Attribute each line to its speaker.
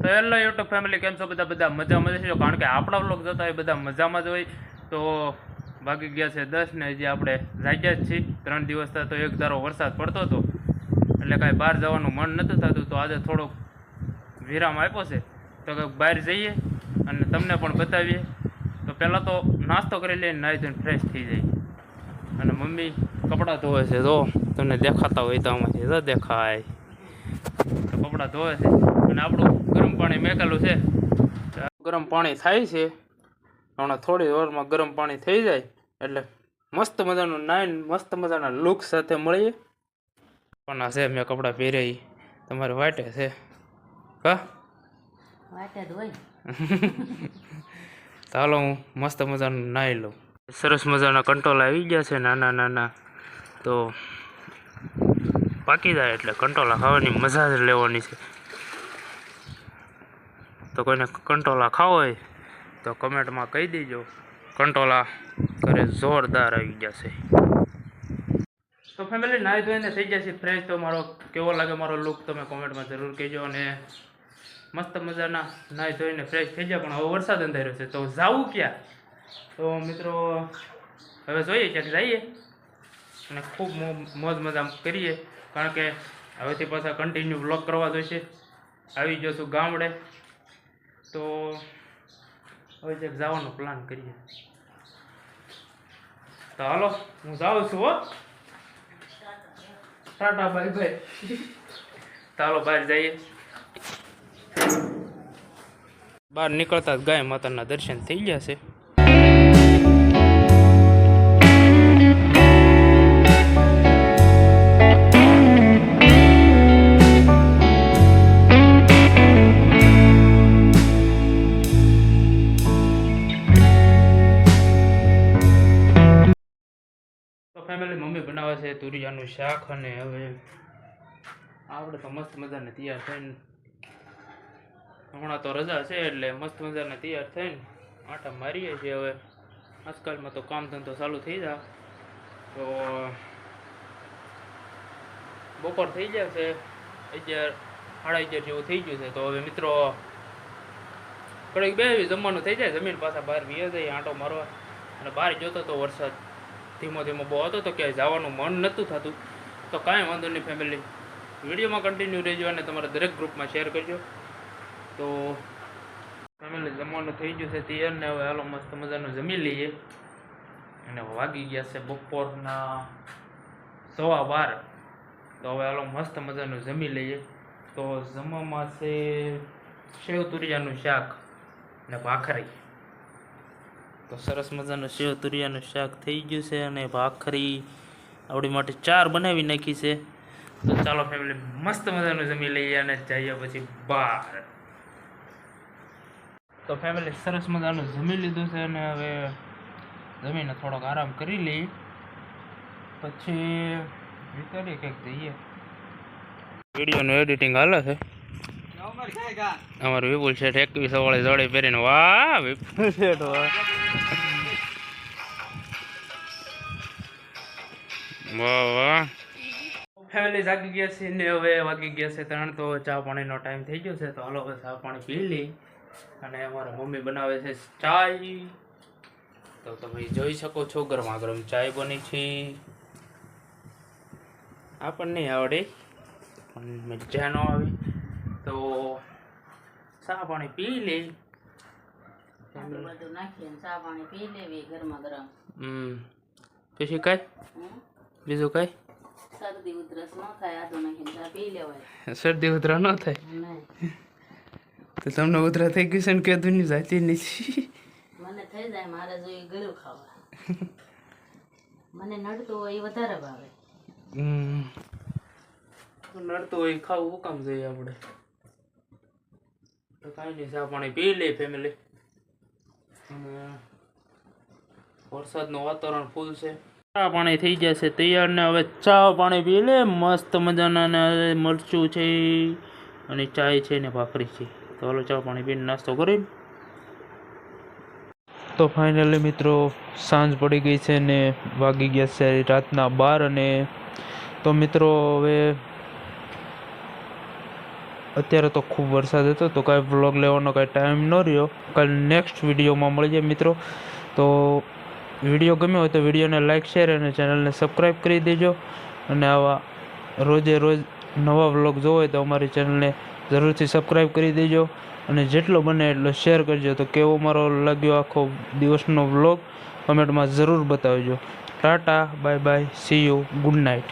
Speaker 1: તો hello YouTube family કેમ છો બધા? બધા મજા મજા છે કારણ કે આપણા બ્લોગ જતા હોય બધા મજામાં જ હોય. તો ભાગી ગયા છે દસ ને હજી આપણે જાગ્યા જ છીએ. ત્રણ દિવસ થયા તો એક ધારો વરસાદ પડતો હતો. એટલે કાંઈ બહાર જવાનું મન નહોતું થતું. તો આજે થોડોક વિરામ આપ્યો છે. તો કંઈક બહાર જઈએ અને તમને પણ બતાવીએ. તો પહેલાં તો નાસ્તો કરી લઈએ નાહી ધોઈને ફ્રેશ થઈ જાય અને મમ્મી કપડાં ધોવે છે. તો તમને દેખાતા હોય તો આમાંથી તો દેખાય. કપડાં ધોવે છે. અને આપણું ગરમ પાણી મેકેલું છે. ગરમ પાણી થાય છે. હમણાં થોડી વારમાં ગરમ પાણી થઈ જાય એટલે મસ્ત મજાનું નાઈન મસ્ત મજાના લુક સાથે મળીએ. પણ આ છે? મેં કપડાં પહેર્યા તમારે વાટે છે. કા
Speaker 2: વાટે જ હોય.
Speaker 1: તો હાલો હું મસ્ત મજાનું નાહી લઉં. સરસ મજાના કંટ્રોલ આવી ગયા છે નાના નાના. તો પાકી જાય એટલે કંટોલા ખાવાની મજા જ લેવાની છે. તો કોઈને કંટોલા ખાવો હોય તો કમેન્ટમાં કહી દેજો. કંટોલા ઘરે જોરદાર આવી જશે તો ફેમિલી નાહી ધોઈને થઈ જશે ફ્રેશ તો મારો કેવો લાગે મારો લુક તમે કોમેન્ટમાં જરૂર કહેજો અને મસ્ત મજાના નાહી ધોઈને ફ્રેશ થઈ જાય પણ હવે વરસાદ અંધાર્યો છે. તો જાવું ક્યાં? તો મિત્રો, હવે જોઈએ ક્યાંક જઈએ અને ખૂબ મોજ મજા કરીએ. કારણ કે હવેથી પાછા કન્ટિન્યુ બ્લોગ કરવા જોઈશે આવી જશું ગામડે. તો હવે ક્યાંક જવાનો પ્લાન કરીએ. તો હાલો હું જાઉં છું હો. Tata bye bye. તો હાલો બહાર જઈએ. બહાર નીકળતા જ ગાય માતાના દર્શન થઈ ગયા છે. ફેમિલી મમ્મી બનાવે છે, તુરિયાનું શાક અને હવે આપણે તો મસ્ત મજાને તૈયાર થઈને હમણાં તો રજા છે એટલે મસ્ત મજાને તૈયાર થઈને આટા મારીએ છીએ હવે. આજકાલમાં તો કામ ધંધો ચાલુ થઈ જાય. તો બપોર થઈ જશે અગિયાર, સાડા અગિયાર જેવું થઈ ગયું છે. તો હવે મિત્રો કડક બે જમવાનું થઈ જાય, જમીન પાછા બહાર વીએ જાય, આંટો મારવા. અને બહાર જોતો તો વરસાદ ધીમો ધીમો બહુ હતો તો ક્યાંય જવાનું મન નહોતું થતું. તો કાંઈ વાંધો નહીં ફેમિલી વિડીયોમાં કન્ટિન્યુ રહેજો અને તમારા દરેક ગ્રુપમાં શેર કરજો. તો ફેમિલી જમવાનું થઈ ગયું છે તૈયાર ને હવે હાલો મસ્ત મજાનું જમી લઈએ. અને વાગી ગયા છે બપોરના સવા બાર. તો હવે હાલો મસ્ત મજાનું જમી લઈએ. તો જમવામાં છે સેવ તુરિયાનું શાક ને ભાખરી. તો સરસ મજાનું સેવ તુરિયાનું શાક થઈ ગયું છે અને ભાખરી આપણી માટે ચાર બનાવી નાખી છે. તો ચાલો ફેમિલી મસ્ત મજાનું જમી લઈએ અને જઈએ પછી બહાર. તો ફેમિલી સરસ મજાનું જમી લીધું છે અને હવે જમીને થોડોક આરામ કરી લઈએ. પછી વિચારીએ કંઈક જઈએ. વિડીયોનું એડિટિંગ હાલે છે. અમારું વિપુલ શેઠ એકવીસ વાળી જોડે પહેરીને વાહ વિપુલ શેઠ વાહ. વાહ વાહ. ફેમિલી જાગી ગયા છે ને હવે વાગી ગયા છે ત્રણ તો ચા પાણીનો ટાઈમ થઈ ગયો છે તો હાલો ચા પાણી પી લઈ અને અમારા મમ્મી બનાવે છે ચાય. તો તમે જોઈ શકો છો ગરમા ગરમ ચાય બની છે. આપણને નહીં આવડે પણ મજા ન આવી. તો ચા પાણી પી
Speaker 2: લે. બધું નાખીએ ને ચા પાણી પી લેવી ગરમા ગરમ.
Speaker 1: હમ. પછી કાંઈ? બીજું કાંઈ?
Speaker 2: શરદી ઉધરસ ન થાય આદુ નાખીને ચા પી લેવાય.
Speaker 1: શરદી ઉધરા ન થાય? તો તમને ઉધરા થઈ ગયું છે ને કે દુની જાતી નથી?
Speaker 2: મને થઈ જાય મારે જોઈએ ગળ્યું ખાવા. મને નડતું હોય એ વધારે ભાવે.
Speaker 1: હમ. નડતું હોય ખાવું કામ જોઈએ આપણે? તો કાંઈ નહીં ચા પાણી પી લે ફેમિલી વરસાદનું વાતાવરણ ફૂલ છે. ચા પાણી થઈ જશે તૈયાર ને હવે ચા પાણી પી લે મસ્ત મજાના ને મરચું છે અને ચાય છે ને ભાખરી છે. તો હાલો ચા પાણી પીને નાસ્તો કરી તો ફાઇનલી મિત્રો, સાંજ પડી ગઈ છે ને વાગી ગયા છે રાતના બાર અને તો મિત્રો, હવે અત્યારે તો ખૂબ વરસાદ હતો, તો કાંઈ વ્લોગ લેવાનો કાંઈ ટાઈમ ન રહ્યો. કાલે નેક્સ્ટ વિડીયોમાં મળી જાય મિત્રો. તો વીડિયો ગમ્યો હોય તો વિડીયોને લાઇક શેર અને ચેનલને સબસ્ક્રાઈબ કરી દેજો. અને આવા રોજે રોજ નવા વ્લોગ જોવો હોય તો અમારી ચેનલને જરૂરથી સબસ્ક્રાઈબ કરી દેજો. અને જેટલો બને એટલો શેર કરજો. તો કેવો મારો લાગ્યો આખો દિવસનો વ્લોગ કમેન્ટમાં જરૂર બતાવજો. Tata bye bye see you good night